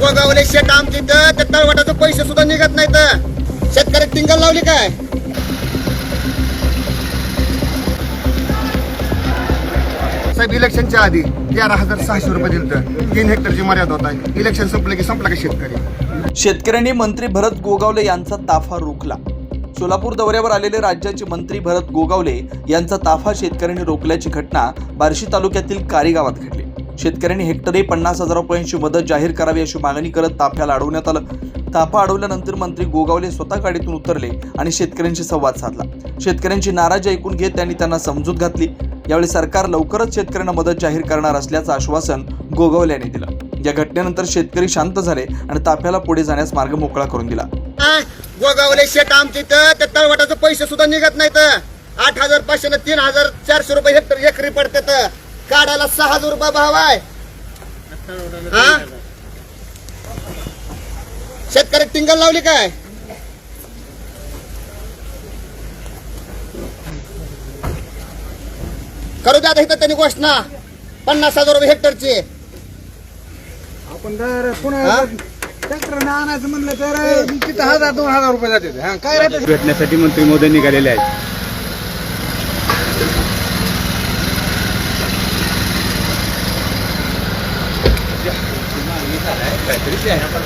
गोगावले शेत आमच्या इथं त्या तळवटाचे पैसे सुद्धा निघत नाहीत. शेतकरी टिंगल लावली काय? साहेब इलेक्शनच्या आधी तेरा हजार सहाशे रुपये दिलं तर तीन हेक्टरची मर्यादा होता. इलेक्शन संपलं की संपला की शेतकरी? शेतकऱ्यांनी मंत्री भरत गोगावले यांचा ताफा रोखला. सोलापूर दौऱ्यावर आलेले राज्याचे मंत्री भरत गोगावले यांचा ताफा शेतकऱ्यांनी रोखल्याची घटना बार्शी तालुक्यातील कारीगावात घडली. शेतकऱ्यांनी हेक्टरी पन्नास हजार रुपयांची मदत जाहीर करावी अशी मागणी करत ताफ्याला अडवण्यात आलं. ताफा अडवल्यानंतर मंत्री गोगावले स्वतः गाडीतून उतरले आणि शेतकऱ्यांशी संवाद साधला. शेतकऱ्यांची नाराजी ऐकून घेत त्यांनी त्यांना समजूत घातली. यावेळी सरकार लवकरच शेतकऱ्यांना मदत जाहीर करणार असल्याचं आश्वासन गोगावले यांनी दिलं. या घटनेनंतर शेतकरी शांत झाले आणि ताफ्याला पुढे जाण्यास मार्ग मोकळा करून दिला. गोगावले शेट आमच्या इथं त्या पैसे सुद्धा निघत नाहीत. आठ हजार पाचशे तीन हजार चारशे रुपये हेक्टर एकरी पडतात. काढायला सहा हजार रुपये भाव आहे. हा? शेतकरी टिंगल लावली काय? करू द्या इथं त्यांनी घोषणा. पन्नास हजार रुपये हेक्टरची. आपण जर? पुन्हा ट्रॅक्टर आणायचं म्हणलं तर तिथं हजार दोन हजार रुपये जाते. हा काय राहते? भेटण्यासाठी मंत्री महोदय निघालेले आहेत. आपण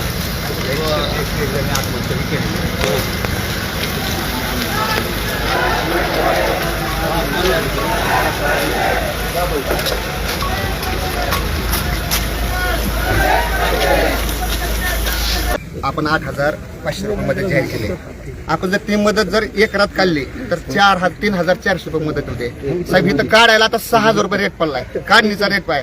आठ हजार पाचशे रुपये मदत जाहीर केली. आपण जर ती मदत जर एकरात काढली तर चार हजार तीन हजार चारशे रुपये मदत होते. साहेब इथं काढायला आता सहा हजार रुपये रेट पडलाय. काढणीचा रेट पाय.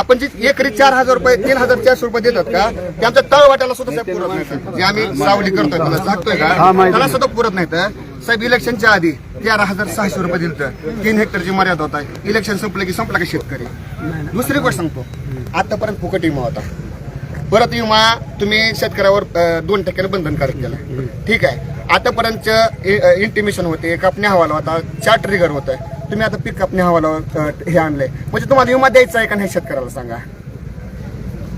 आपण जी एकरी चार हजार रुपये तीन हजार चारशे रुपये देतात का ते आमच्या तळवाट्याला सुद्धा साहेब पुरत नाही जे आम्ही सावली करतोय त्याला सांगतोय का त्याला सुद्धा पुरत नाही तर साहेब इलेक्शनच्या आधी तेरा हजार सहाशे रुपये दिलं तर तीन हेक्टरची मर्यादा होता. इलेक्शन संपलं की संपला की शेतकरी? दुसरी गोष्ट सांगतो. आतापर्यंत फुकट विमा होता. परत विमा तुम्ही शेतकऱ्यावर दोन टक्क्याने बंधनकारक केला ठीक आहे. आतापर्यंत इंटिमेशन होते कापणी हवाला होता चार ट्रिगर होतं. तुम्ही आता पीक कापणी हवाला हे आणलंय. म्हणजे तुम्हाला विमा द्यायचा आहे का नाही शेतकऱ्याला सांगा.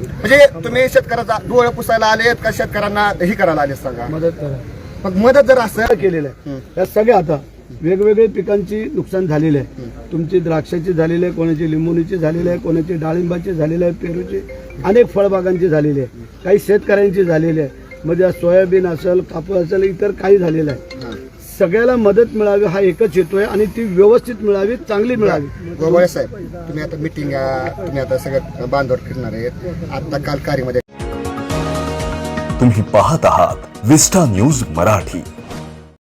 म्हणजे तुम्ही शेतकऱ्याचा डोळे पुसायला आलेत का? शेतकऱ्यांना हे करायला आलेत सांगा. मदत करा. मग मदत जर असं केलेलं आहे. सगळ्या आता वेगवेगळे पिकांची नुकसान झालेले आहे. तुमची द्राक्षाची झालेली आहे कोणाची लिंबोणीची झालेली आहे कोणाची डाळिंबाची झालेली आहे पेरूची अनेक फळबागांची झालेली आहे. काही शेतकऱ्यांची झालेली आहे. म्हणजे आज सोयाबीन असेल कापूस असेल इतर काही झालेलं आहे. सगळ्याला मदत मिळावी हा एकच हेतू आहे आणि ती व्यवस्थित मिळावी चांगली मिळावी. गोगोळे साहेब तुम्ही आता मिटिंग तुम्ही आता सगळं बांधवर फिरणार आहेत. आता काल मध्ये तुम्ही पाहत आहात विस्टा न्यूज मराठी.